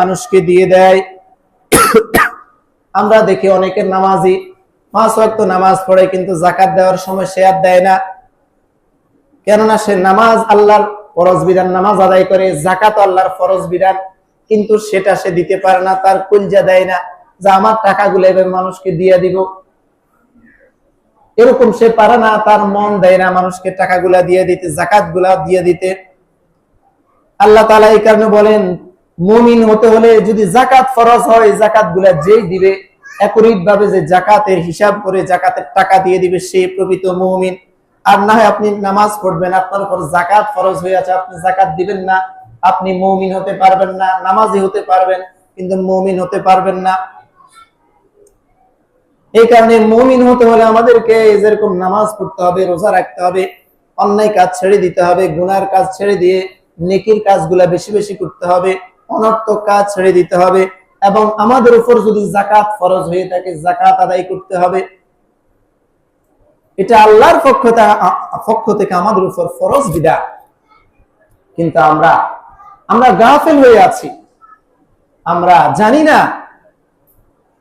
মানুষকে দিয়ে দেয়। আমরা দেখি অনেকের নামাজি, পাঁচ ওয়াক্ত নামাজ পড়ে কিন্তু যাকাত দেওয়ার সময় সে আর দেয় না। কেননা সে নামাজ আল্লাহর ফরজ বিধান, নামাজ আদায় করে জাকাত আল্লাহর ফরজ বিধান, কিন্তু সেটা সে দিতে পারে না, তার কুলজা দেয় না। যে আমার টাকাগুলো এবার মানুষকে দিয়ে দিব। এরকম সে পারে না, তার মন দেয় না মানুষকে টাকাগুলা দিয়ে দিতে জাকাতগুলা দিয়ে দিতে। আল্লাহ তালা এই কারণে বলেন, মুমিন হতে হলে যদি জাকাত ফরজ হয় জাকাতগুলা যেই দিবে একরিত ভাবে যে জাকাতের হিসাব করে জাকাতের টাকা দিয়ে দিবে, সে প্রকৃত মুমিন। আর না হয় আপনি নামাজ পড়বেন, আপনার উপর জাকাত ফরজ হয়ে আছে, আপনি জাকাত দিবেন না, আপনি মৌমিন হতে পারবেন না, নামাজি হতে পারবেন, কিন্তু মৌমিন হতে পারবেন না। এই কারণে মুমিন হতে হলে আমাদেরকে যেরকম নামাজ পড়তে হবে, রোজা রাখতে হবে, অন্যায় কাজ ছেড়ে দিতে হবে, গুনার কাজ ছেড়ে দিয়ে নেকির কাজগুলা বেশি বেশি করতে হবে, অনর্থক কাজ ছেড়ে দিতে হবে এবং আমাদের উপর যদি জাকাত ফরজ হয়ে থাকে জাকাত আদায় করতে হবে। এটা আল্লাহর পক্ষ পক্ষ থেকে আমাদের উপর ফরজ বিধান। কিন্তু আমরা আমরা গাফেল হয়ে আছি। আমরা জানি না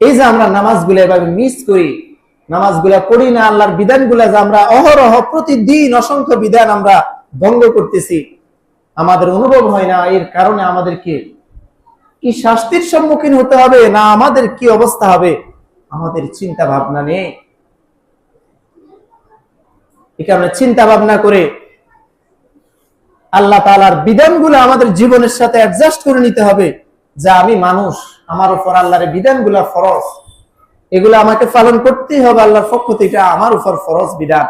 এই যে আমরা নামাজগুলো এভাবে মিস করি, নামাজগুলা পড়ি না, আল্লাহর বিধানগুলা যে আমরা অহরহ প্রতিদিন অসংখ্য বিধান আমরা ভঙ্গ করতেছি, আমাদের অনুভব হয় না, এর কারণে আমাদেরকে কি শাস্তির সম্মুখীন হতে হবে, না আমাদের কি অবস্থা হবে, আমাদের চিন্তা ভাবনা নেই। এই আমরা চিন্তা ভাবনা করে আল্লাহ তালার বিধানগুলো আমাদের জীবনের সাথে অ্যাডজাস্ট করে নিতে হবে। যে আমি মানুষ, আমার উপর আল্লাহর বিধানগুলা ফরজ। এগুলো আমাকে পালন করতেই হবে আল্লাহর পক্ষ থেকে আমার উপর ফরজ বিধান।